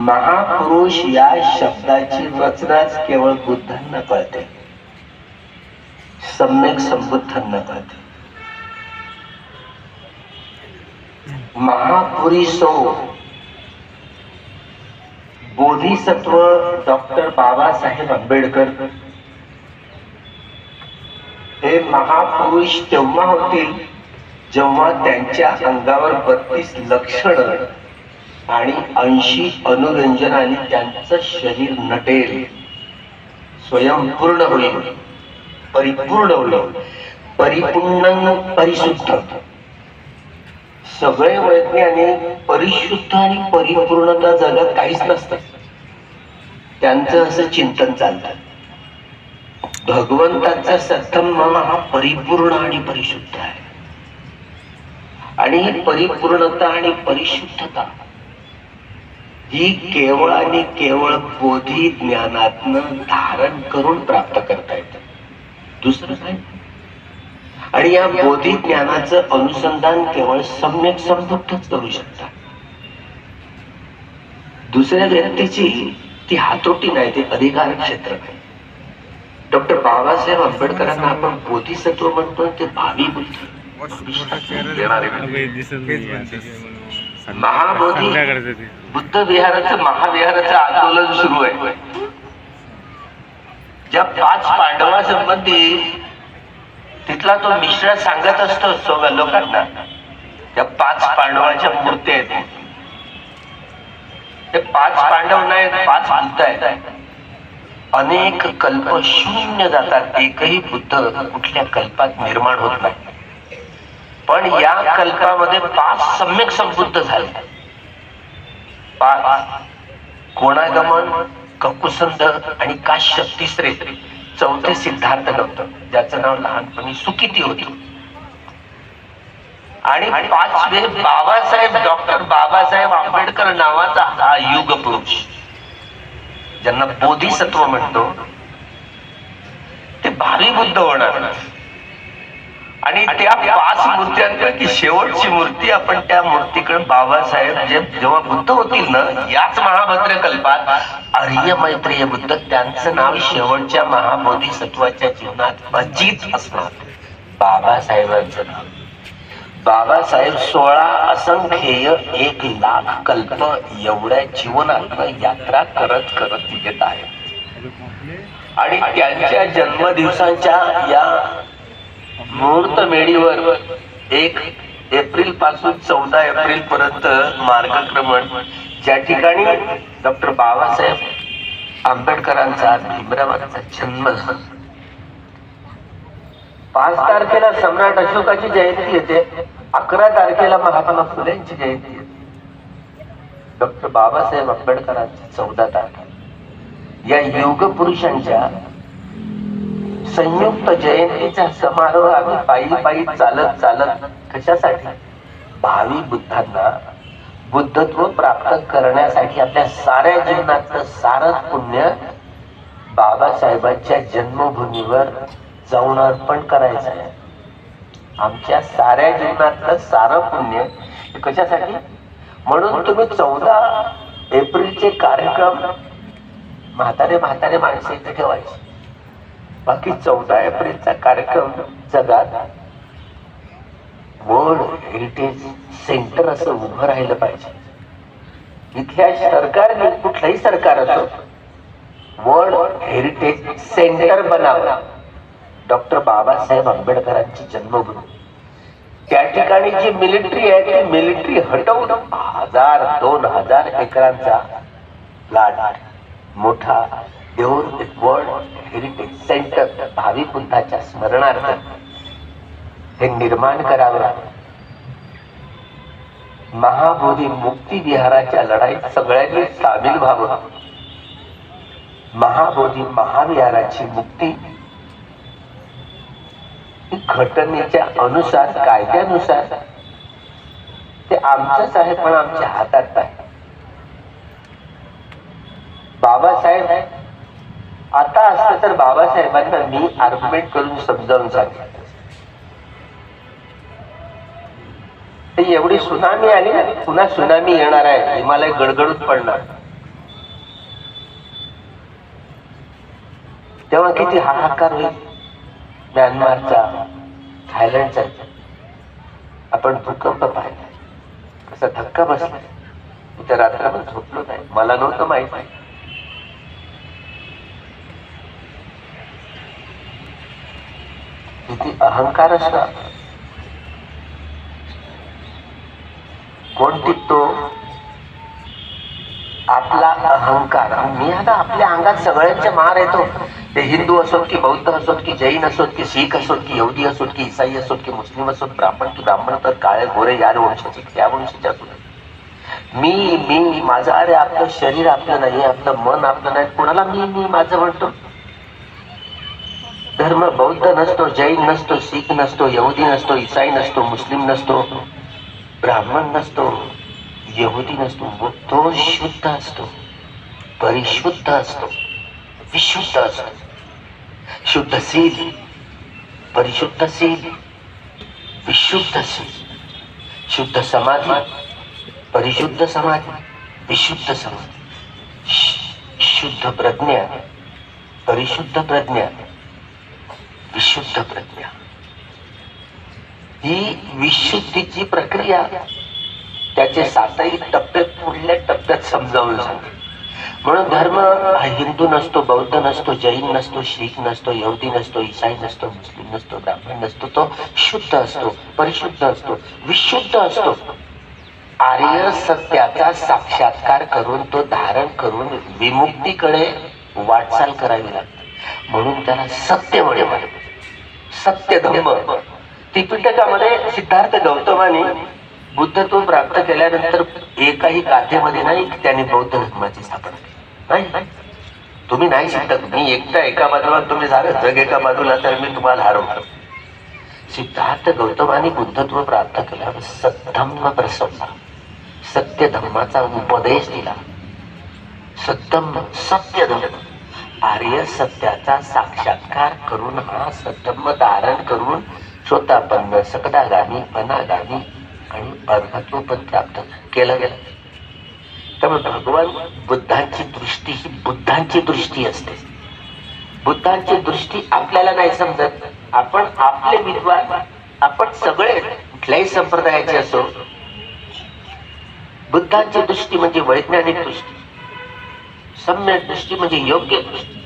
महापुरुष या शब्दाची रचनाच केवळ बुद्धांना कळते. सम्यक संबुद्धांना कळते. महापुरुषो बोधिसत्व डॉक्टर बाबासाहेब आंबेडकर. हे महापुरुष तेव्हा होतील जेव्हा त्यांच्या अंगावर बत्तीस लक्षण आणि ऐंशी अनुरंजनाने त्यांचं शरीर नटेल. स्वयंपूर्ण होईल. परिपूर्ण होईल. परिपूर्ण परिशुद्ध. सगळे वैज्ञानिक परिशुद्ध आणि परिपूर्णता जगात काहीच नसतं. त्यांचं असं चिंतन चालतं. भगवंताचा सत्तम हा परिपूर्ण आणि परिशुद्ध आहे. आणि परिपूर्णता आणि परिशुद्धता ही केवळ आणि केवळ बोधी ज्ञानातनं धारण करून प्राप्त करता येतं. दुसरं काय? आणि या बोधी ज्ञानाचं अनुसंधान केवळ सम्यक समृद्धच करू शकतात दुसऱ्या व्यक्तीची ती हातोटी नाही ते अधिकार क्षेत्र नाही. डॉक्टर बाबासाहेब आंबेडकरांना आपण बोधिसत्व म्हणतो ते भावी बुद्धी. महाबोधी बुद्ध विहाराचं महाविहाराचं आंदोलन सुरू आहे. ज्या पाच पांडवासंबंधी तिथला तो मिश्रा सांगत असतो सगळ्या लोकांना त्या पाच पांडवाच्या मूर्त्या आहेत. ते पाच पांडव नाही पाच बुद्ध आहेत. अनेक कल्प शून्य जातात एकही बुद्ध कुठल्या कल्पात निर्माण होत नाही. पण या कल्पामध्ये पाच सम्यक संबुद्ध झाले. पाच. कोणागमन ककुसंध आणि काश्यप तिसरे चौथे सिद्धार्थ गौतम ज्याचं नाव लहानपणी सुकिती होती. आणि पाचवे बाबासाहेब डॉक्टर बाबासाहेब आंबेडकर नावाचा हा युग पुरुष. ज्यांना बोधिसत्व म्हणतो ते भावी बुद्ध होणार. आणि त्या पाच मूर्त्यांपैकी शेवटची मूर्ती आपण त्या मूर्तीकडे बाबासाहेब जे जेव्हा बुद्ध होतील ना याच महाभद्र कल्पात आर्य मैत्रीय बुद्ध त्यांचं नाव शेवटच्या महाबोधिसत्वाच्या जीवनात अजित असणार. बाबासाहेबांचं नाव. बाबासाहेब सोळा असंख्येय एक लाख कल्प एवढ्या जीवनात यात्रा करत करत येत आहेत. आणि त्यांच्या जन्मदिवसांच्या या मुहूर्तमेढीवर एक एप्रिलपासून चौदा एप्रिल पर्यंत मार्गक्रमण. ज्या ठिकाणी डॉक्टर बाबासाहेब आंबेडकरांचा भीमरावांचा जन्म पाच तारखेला सम्राट अशोकाची जयंती येते. अकरा तारखेला महात्मा फुलेंची जयंती येते. डॉक्टर बाबासाहेब आंबेडकरांची चौदा तारखेला या युग पुरुषांच्या संयुक्त जयंतीचा समारोह आम्ही पायी पायी चालत चालत कशासाठी? भावी बुद्धांना बुद्धत्व प्राप्त करण्यासाठी आपल्या साऱ्या जीवनातलं सारं पुण्य बाबासाहेबांच्या जन्मभूमीवर जाऊन अर्पण करायचं आहे आमच्या साऱ्या जीवनातलं सारं पुण्य हे कशासाठी? म्हणून तुम्ही चौदा एप्रिलचे कार्यक्रम म्हातारे म्हातारे माणसे इथे ठेवायचे. बाकी चौदा एप्रिलचा कार्यक्रम जगात. वर्ल्ड हेरिटेज सेंटर असं उभं राहिलं पाहिजे. इथल्या सरकारने कुठलंही सरकार असो वर्ल्ड हेरिटेज सेंटर बनावं. डॉक्टर बाबासाहेब आंबेडकरांची जन्मभूमी. त्या ठिकाणी जी मिलिटरी आहे ती मिलिटरी हटवून हजार दोन हजार एकरांचा लाट मोठा देऊन वर्ल्ड हेरिटेज सेंटर भावी बुद्धाच्या स्मरणार्थ हे निर्माण करावं. महाबोधी मुक्ती विहाराच्या लढाईत सगळ्यांनी सामील व्हावं. महाबोधी महाविहाराची मुक्ती घटनेच्या अनुसार कायद्यानुसार ते आमचंच आहे पण आमच्या हातात नाही बाबासाहेब आता असतं तर बाबासाहेबांना मी आर्ग्युमेंट करून समजावून सांगितलं एवढी सुनामी आली पुन्हा सुनामी येणार आहे हिमालय गडगडून पडणार. तेव्हा किती हाहाकार होईल? म्यानमारचा थायलंडचा. आपण भूकंप पाहिला. कसा धक्का बसला. इथं रात्र झोपलो नाही. मला नव्हतं माहिती. किती अहंकार असला कोण टिकतो? आपला अहंकार. मी आता आपल्या अंगात सगळ्यांचे मार येतो. ते हिंदू असोत की बौद्ध असोत की जैन असोत की शीख असोत की यहुदी असोत की इसाई असोत की मुस्लिम असोत ब्राह्मण की ब्राह्मण तर काळे गोरे यार वंशाचे त्या वंशाचे असोत मी मी माझं अरे आपलं शरीर आपलं नाही आपलं मन आपलं नाही कोणाला मी मी माझं म्हणतो? धर्म बौद्ध नसतो जैन नसतो शीख नसतो यहुदी नसतो इसाई नसतो मुस्लिम नसतो ब्राह्मण नसतो यहुदी नसतो तो शुद्ध असतो परिशुद्ध असतो विशुद्ध असतो. शुद्धशील परिशुद्धशील विशुद्धशील शुद्ध समाधी परिशुद्ध समाधी विशुद्ध समाधी. शुद्ध प्रज्ञा परिशुद्ध प्रज्ञा. शुद्ध प्रज्ञा ही विशुद्धीची प्रक्रिया त्याचे सातही टप्पे पुढल्या टप्प्यात समजावून सांगते. म्हणून धर्म हा हिंदू नसतो बौद्ध नसतो जैन नसतो शीख नसतो यहुदी नसतो ईसाई नसतो मुस्लिम नसतो ब्राह्मण नसतो तो शुद्ध असतो परिशुद्ध असतो विशुद्ध असतो. आर्य सत्याचा साक्षात्कार करून तो धारण करून विमुक्तीकडे वाटचाल करावी लागते. म्हणून त्याला सत्य म्हणे सत्य धम्म त्रिपिटकामध्ये सिद्धार्थ गौतमाने बुद्धत्व प्राप्त केल्यानंतर एकाही गाथेमध्ये नाही की त्याने बौद्ध धर्माची स्थापना केली. नाही. तुम्ही नाही शिकत मी एकटा एका बाजूला तुम्ही झालं जग एका बाजूला तर मी तुम्हाला हरवतो. सिद्धार्थ गौतमाने बुद्धत्व प्राप्त केल्यावर सद्धम्म प्रसवला सत्य धर्माचा उपदेश दिला. सत्यम सत्य धर्म आर्य सत्याचा साक्षात्कार करून हा सद्धम्म धारण करून स्वतःपन्न सकदागामी अनागामी आणि अर्हत्व पण प्राप्त केलं गेलं. त्यामुळे भगवान बुद्धांची दृष्टी ही बुद्धांची दृष्टी असते. बुद्धांची दृष्टी आपल्याला नाही समजत. आपण आपले विद्वान आपण सगळे कुठल्याही संप्रदायाचे असो बुद्धांची दृष्टी म्हणजे वैज्ञानिक दृष्टी. सम्यक दृष्टी म्हणजे योग्य दृष्टी.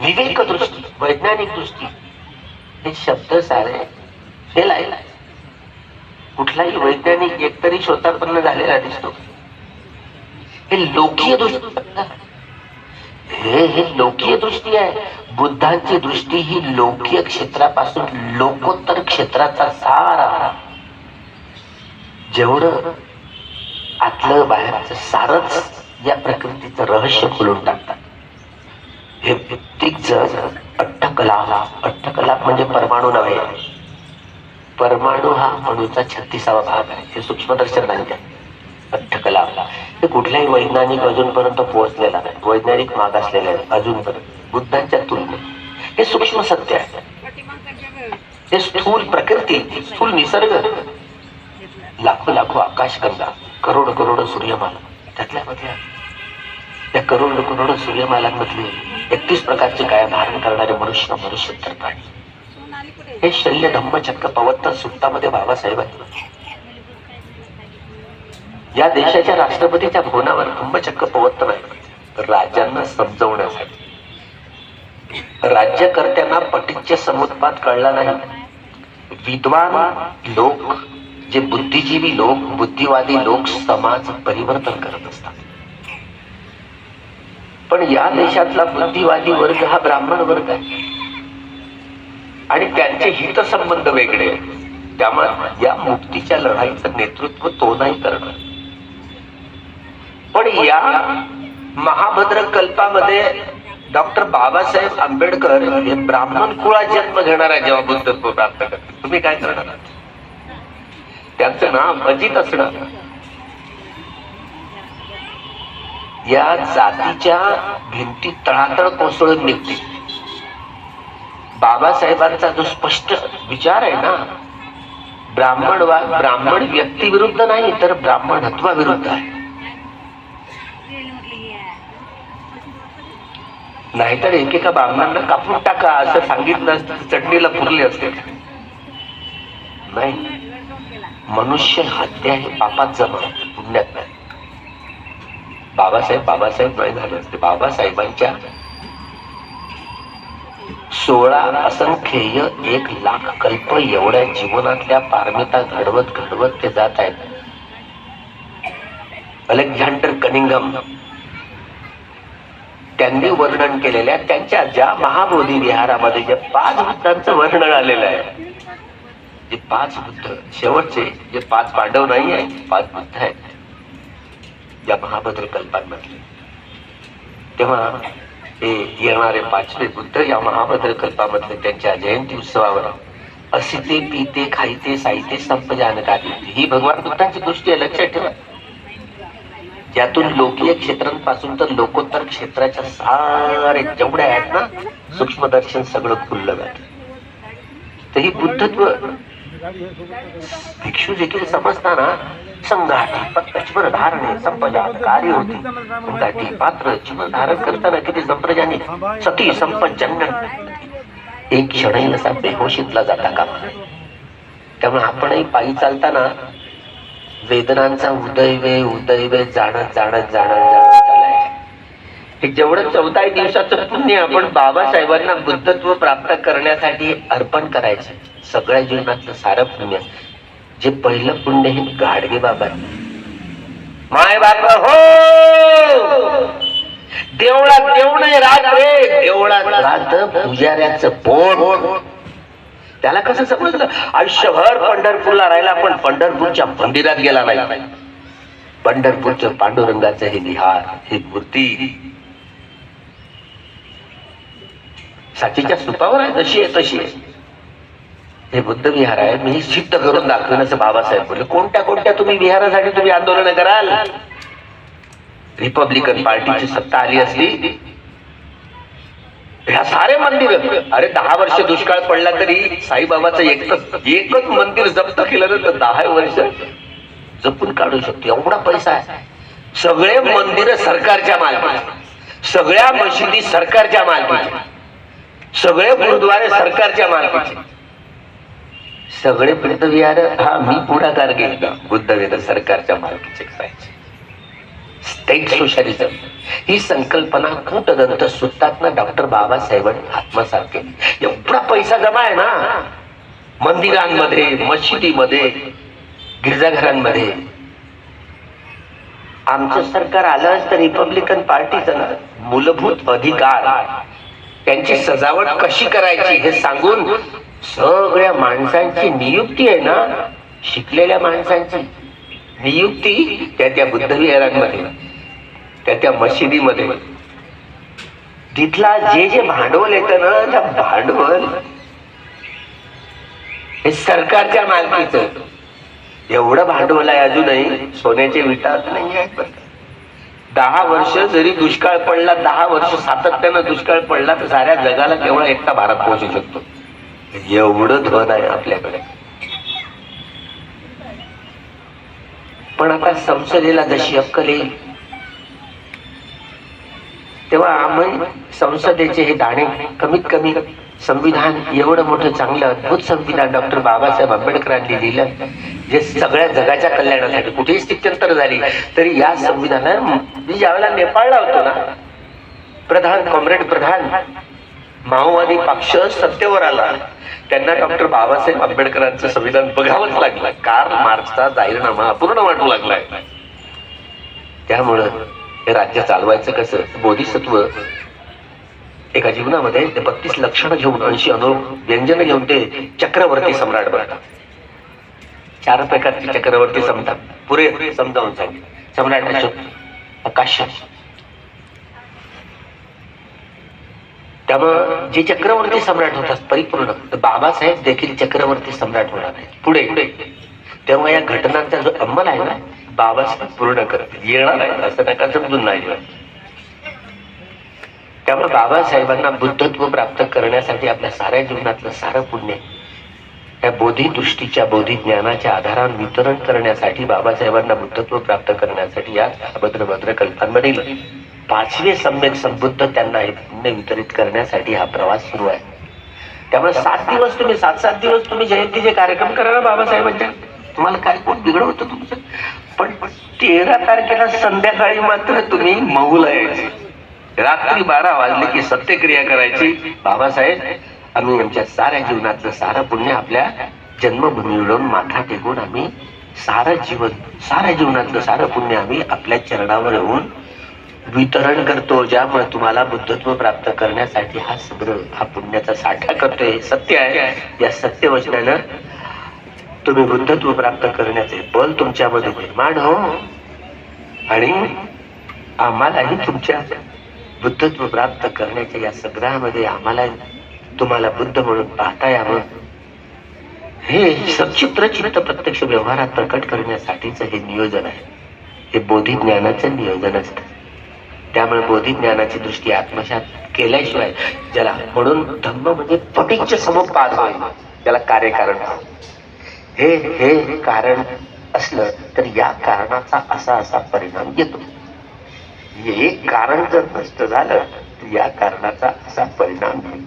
विवेक दृष्टी वैज्ञानिक दृष्टी. हे शब्द सारे फेल आहे कुठलाही वैज्ञानिक एकतरी शोधापन्न झालेला दिसतो. हे लोकीय दृष्टी हे हे लोकीय दृष्टी आहे. बुद्धांची दृष्टी ही लोकीय क्षेत्रापासून लोकोत्तर क्षेत्राचा सारा जेवढं आतलं बाहेरचं सारच या प्रकृतीचं रहस्य खुलून टाकतात. हे प्रत्येक जण अट्टकला अट्टकला म्हणजे परमाणू नव्हे. परमाणू हा अणूचा छत्तीसावा भाग आहे. हे सूक्ष्मदर्शक नाही अट्टकला. हे कुठल्याही वैज्ञानिक अजूनपर्यंत पोहोचलेला नाही. वैज्ञानिक मागासलेला आहे. अजूनपर्यंत. बुद्धांच्या तुलनेत. हे सूक्ष्म सत्य आहे. हे स्थूल प्रकृती स्थूल निसर्ग. लाखो लाखो आकाशगंगा करोड करोड सूर्यमाला. त्यातल्या मधल्या त्या करोड करोड सूर्यमालांमधले एकतीस प्रकारचे काय धारण करणारे मनुष्य मनुष्य तर प्राणी. हे शल्य धम्मचक्र पवत्तर सुप्तामध्ये बाबासाहेब या देशाच्या राष्ट्रपतीच्या भवनावर धम्मचक्र पवत्तर आहे राज्यांना समजवण्यासाठी. राज्यकर्त्यांना पटीचे समुत्पाद कळला नाही. विद्वान लोक जे बुद्धिजीवी लोक बुद्धिवादी लोक समाज परिवर्तन करत असतात. पण या देशातला बुद्धिवादी वर्ग हा ब्राह्मण वर्ग आहे. आणि त्यांचे हितसंबंध वेगळे आहेत. त्यामुळे या मुक्तीच्या लढाईचं नेतृत्व तो नाही करणार. पण या महाभद्र कल्पामध्ये डॉक्टर बाबासाहेब आंबेडकर हे ब्राह्मण कुळात जन्म घेणार आहे जेव्हा बुद्धत्व प्राप्त करतात. तुम्ही काय करणार? त्यांचं नाव अजित असणं. या जातीच्या भिंती तळातळ कोसळून निघते. बाबासाहेबांचा जो स्पष्ट विचार आहे ना ब्राह्मण वा ब्राह्मण व्यक्ती विरुद्ध नाही तर ब्राह्मणत्वाविरुद्ध आहे. नाहीतर एकेका ब्राह्मणांना कापून टाका असं सांगितलं असतं चटणीला पुरले असते. नाही. मनुष्य हत्या हे पापात जमा पुण्यात नाही. बाबासाहेब बाबासाहेब नाही झाले असते. बाबासाहेबांच्या सोळा असंख्येय एक लाख कल्प एवढ्या जीवनातल्या पारमिता घडवत घडवत ते जात आहेत. अलेक्झांडर कनिंगम त्यांनी वर्णन केलेल्या त्यांच्या ज्या महाबोधी विहारामध्ये जे पाच हातांचं वर्णन आलेलं आहे जे पाच बुद्ध शेवटचे जे पाच पांडव नाही आहे पाच बुद्ध आहेत. या महाभद्र कल्पांमधले. तेव्हा हे येणारे पाचवे बुद्ध या महाभद्र कल्पामधले त्यांच्या जयंती उत्सवावर असिते पिते खाईते साहिते संप जानकारी ही भगवान बुद्धांची गोष्टी आहे लक्षात ठेवा. ज्यातून लोकीय क्षेत्रांपासून तर लोकोत्तर क्षेत्राच्या सारे जेवढ्या आहेत ना सूक्ष्मदर्शन सगळं खुललं जात. तर ही बुद्धत्व भिक्षू देखील समजताना संघाटी पक्कचवर धारणे संपजात कार्य होती. संघाटी पात्र जीवन धारण करताना किती संप्रजाने सती संपजन्य एक क्षणही नसा बेहोशीतला जाता का त्यामुळे आपणही पायी चालताना वेदनांचा उदय वे उदय वे जाणत जाणत जाणत जाणत. जेवढं चौदाही दिवसाचं पुण्य आपण बाबासाहेबांना बुद्धत्व प्राप्त करण्यासाठी अर्पण करायचं सगळ्या जीवनातलं सारं पुण्य. जे पहिलं पुण्य हे गाडगे बाबा माय बाबा हो! देवळात देव नाही राहत रे. देवळात राहत पुजाऱ्याचं पोट. त्याला कसं समजलं? आयुष्यभर पंढरपूरला राहिला पण पंढरपूरच्या मंदिरात गेला नाही. पंढरपूरच्या पांडुरंगाचं हे निहार ही मूर्ती साचीच्या स्तूपावर आहे तशी आहे तशी आहे. हे बुद्ध विहार आहे मी सिद्ध करून दाखवेन असं बाबासाहेब बोलले. कोणत्या कोणत्या तुम्ही विहारासाठी तुम्ही आंदोलन कराल? रिपब्लिकन पार्टीची सत्ता आली असली ह्या सारे मंदिर अरे दहा वर्ष दुष्काळ पडला तरी साईबाबाचं एकच एकच मंदिर जप्त केलं ना तर दहा वर्ष जपून काढू शकतो. एवढा पैसा आहे. सगळे मंदिर सरकारच्या मालकीचे. सगळ्या मशिदी सरकारच्या मालकीचे. सगळे गुरुद्वारे सरकारच्या मालकीचे. सगळे बुद्धविहार हा मी पुढाकार घेतला बुद्धविहार सरकारच्या मालकीचे करायचे. स्टेट सोशलिझम ही संकल्पना कूटदंत ना डॉक्टर बाबासाहेबांनी आत्मसात केली. एवढा पैसा जमा आहे ना. मंदिरांमध्ये मशिदीमध्ये गिरजाघरांमध्ये. आमचं सरकार आलं तर रिपब्लिकन पार्टीचं ना. मूलभूत अधिकार. त्यांची सजावट कशी करायची हे सांगून सगळ्या माणसांची नियुक्ती आहे ना शिकलेल्या माणसांची नियुक्ती त्या त्या बुद्धविहारांमध्ये त्या त्या मशिदीमध्ये. तिथला जे जे भांडवल येतं ना त्या भांडवल हे सरकारच्या मालकीचं. एवढं भांडवल आहे अजूनही सोन्याचे विटा नाही आहेत दहा वर्ष जरी दुष्काळ पडला दहा वर्ष सातत्यानं दुष्काळ पडला तर साऱ्या जगाला केवळ एकटा भारत पोहोचू शकतो. एवढं धन आहे आपल्याकडे. पण आता संसदेला जशी अक्कल येईल तेव्हा आम्ही संसदेचे हे दाणे कमीत कमी संविधान एवढं मोठं चांगलं अद्भुत संविधान डॉक्टर बाबासाहेब आंबेडकरांनी लिहिलं जे सगळ्या जगाच्या कल्याणासाठी कुठेही स्थित्यंतर झाली तरी या संविधानात मी ज्यावेळेला नेपाळला होतो ना प्रधान कॉम्रेड प्रधान माओवादी पक्ष सत्तेवर आला त्यांना डॉक्टर बाबासाहेब आंबेडकरांचं संविधान बघावंच लागलं कार्ल मार्क्सचा जाहीरनामा अपूर्ण वाटू लागलाय त्यामुळं हे राज्य चालवायचं कसं? बोधिसत्व एका जीवनामध्ये ते बत्तीस लक्षणं घेऊन ऐंशी अनु व्यंजन घेऊन ते चक्रवर्ती सम्राट बनतात. चार प्रकारचे चक्रवर्ती समतात. पुरे समजावून सांग सम्राट अशोक आकाश. त्यामुळं जे चक्रवर्ती सम्राट होतात परिपूर्ण तर बाबासाहेब देखील चक्रवर्ती सम्राट होणार आहेत. पुढे तेव्हा या घटनांचा जो अंमल आहे ना बाबासाहेब पूर्ण करत येणार आहे असं नका समजून नाही त्यामुळे बाबासाहेबांना बुद्धत्व प्राप्त करण्यासाठी आपल्या साऱ्या जीवनातलं सारं पुण्य या बोधी दृष्टीच्या बोधी ज्ञानाच्या आधारावर वितरण करण्यासाठी बाबासाहेबांना बुद्धत्व प्राप्त करण्यासाठी या अभद्रभद्र भद्र कल्पांमध्ये पाचवे सम्यक संबुद्ध त्यांना हे पुण्य वितरित करण्यासाठी हा प्रवास सुरू आहे. त्यामुळे सात दिवस तुम्ही सात सात दिवस तुम्ही जयंतीचे कार्यक्रम करा ना बाबासाहेबांच्या. तुम्हाला काय कोण बिघड होतं तुमचं? पण तेरा तारखेला संध्याकाळी मात्र तुम्ही मऊला यायचे रात्री बारा वाजले की सत्यक्रिया करायची. बाबासाहेब आम्ही आमच्या साऱ्या जीवनातलं सारं पुण्य आपल्या जन्मभूमीवरून माथा टेकून आम्ही सारं जीवन साऱ्या जीवनातलं सारं पुण्य आम्ही आपल्या चरणावर येऊन वितरण करतो ज्यामुळे तुम्हाला बुद्धत्व प्राप्त करण्यासाठी हा सगळं हा पुण्याचा साठा करतोय. हे सत्य आहे. या सत्य वचनानं तुम्ही बुद्धत्व प्राप्त करण्याचे बल तुमच्यामध्ये निर्माण हो. आणि आम्हालाही तुमच्या बुद्धत्व प्राप्त करण्याच्या या संग्रहामध्ये आम्हाला तुम्हाला बुद्ध म्हणून पाहता यावं. हे सचित्र चित्त प्रत्यक्ष व्यवहारात प्रकट करण्यासाठीच हे नियोजन आहे. हे बोधी ज्ञानाचं नियोजन असतं. त्यामुळे बोधी ज्ञानाची दृष्टी आत्मसात केल्याशिवाय ज्याला म्हणून धम्म म्हणजे पटिच्च समुपाद होय त्याला कार्यकारण हे हे कारण असलं तर या कारणाचा असा असा परिणाम येतो. हे कारण जर नष्ट झालं तर या कारणाचा असा परिणाम होईल.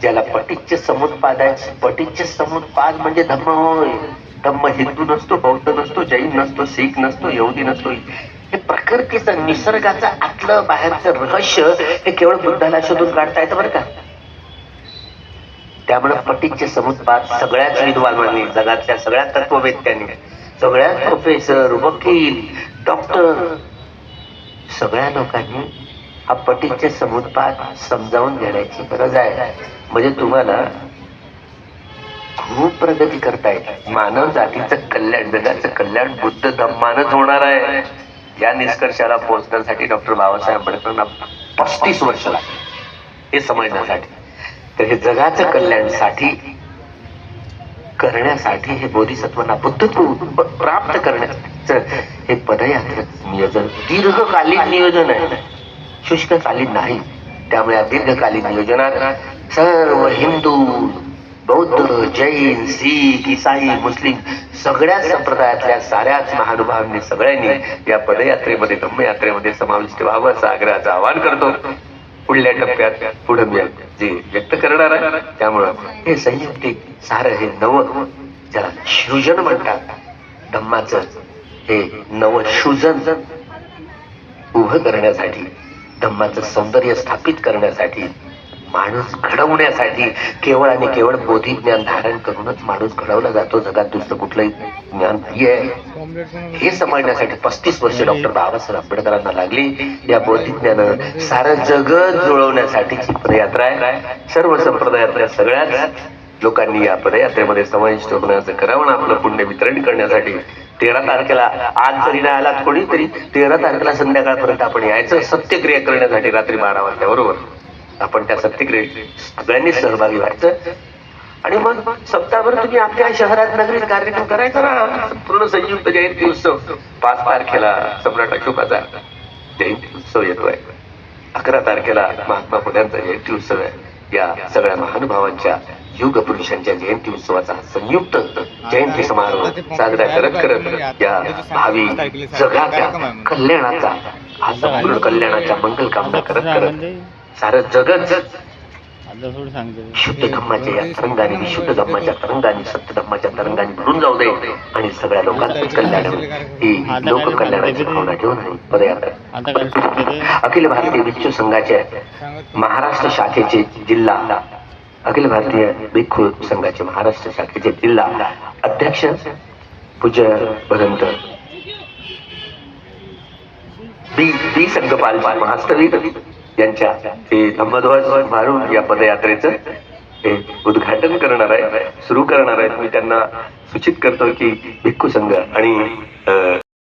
ज्याला पटिच्च समुत्पादाचे पटिच्च समुत्पाद म्हणजे धम्म होय. धम्म हिंदू नसतो बौद्ध नसतो जैन नसतो शीख नसतो यहुदी नसतो. हे प्रकृतीचं निसर्गाचं आतलं बाहेरचं रहस्य हे केवळ बुद्धाला शोधून काढता येतं बरं का? त्यामुळे पटिच्च समुत्पाद सगळ्याच विद्वानांनी जगातल्या सगळ्या तत्ववेत्यांनी सगळ्याच प्रोफेसर वकील डॉक्टर सगळ्या लोकांनी हा पटीचे समुत्पाद समजावून घेण्याची गरज आहे. म्हणजे तुम्हाला खूप प्रगती करता येईल. मानव जातीचं कल्याण जगाचं कल्याण बुद्ध धम्मानच होणार आहे. या निष्कर्षाला पोहोचण्यासाठी डॉक्टर बाबासाहेब आंबेडकरांना पस्तीस वर्ष लागली. हे समजण्यासाठी. तर हे जगाचं कल्याणसाठी करण्यासाठी हे बोधिसत्वांना बुद्धत्व प्राप्त करण्याचं हे पदयात्रा नियोजन दीर्घकालीन नियोजन आहे. शुष्ककालीन नाही त्यामुळे या दीर्घकालीन नियोजनात सर्व हिंदू बौद्ध जैन शीख इसाई मुस्लिम सगळ्याच संप्रदायातल्या साऱ्याच महानुभावांनी सगळ्यांनी या पदयात्रेमध्ये धम्मयात्रेमध्ये समाविष्ट व्हावं असं आग्रहाचं आवाहन करतो. पुढल्या टप्प्यात पुढे मी जे व्यक्त करणार आहे त्यामुळं हे संयुक्तिक सारं हे नव ज्याला सृजन म्हणतात धम्माचं हे नव उभं करण्यासाठी धम्माचं सौंदर्य स्थापित करण्यासाठी माणूस घडवण्यासाठी केवळ आणि केवळ बोधी ज्ञान धारण करूनच माणूस घडवला जातो. जगात दुसरं कुठलंही ज्ञान नाहीये. हे समजण्यासाठी पस्तीस वर्ष डॉक्टर बाबासाहेब आंबेडकरांना लागली. या बौद्धिज्ञानं सारं जगत जुळवण्यासाठीची पदयात्रा आहे. सर्व संप्रदायातल्या सगळ्याच लोकांनी या पदयात्रेमध्ये समाविष्ट होण्याचं करावं आपलं पुण्य वितरण करण्यासाठी तेरा तारखेला आज जरी नाही आलात कोणी तरी तेरा तारखेला संध्याकाळपर्यंत आपण यायचं. सत्यक्रिया करण्यासाठी रात्री बारा वाजता बरोबर? आपण त्या सत्यक्रियेत सगळ्यांनी सहभागी व्हायचं. आणि मग सप्ताहभर तुम्ही आपल्या शहरात नगरीत कार्यक्रम करायचा ना. पूर्ण संयुक्त जयंती उत्सव. पाच तारखेला सम्राट अशोकाचा जयंती उत्सव येतोय. अकरा तारखेला महात्मा फुल्यांचा जयंती उत्सव आहे. या सगळ्या महानुभावांच्या युग पुरुषांच्या जयंती उत्सवाचा संयुक्त जयंती समारोह साजरा करत करत या. भावी जगाच्या कल्याणाचा हा संपूर्ण कल्याणाच्या मंगल कामना करत करत सारं जगत आता थोडं सांगतो. शुद्ध धम्माच्या या तरंगाने विशुद्ध धम्माच्या तरंगाने सत्य धम्माच्या तरंगाने भरून जाऊ दे आणि सगळ्या लोकांचं कल्याण होईल. ही लोक कल्याणाची भावना ठेवून आणि पदयात्रा. अखिल भारतीय भिक्षू संघाचे महाराष्ट्र शाखेचे जिल्हा अखिल भारतीय भिक्खू संघाचे महाराष्ट्र शाखेचे जिल्हा अध्यक्ष पूज्य भगंत. बी बी संघपाल महास्तवीर यांच्या हे धम्मध्वज मारून या पदयात्रेचं हे उद्घाटन करणार आहे सुरू करणार आहेत मी त्यांना सूचित करतो की भिक्खू संघ आणि अं,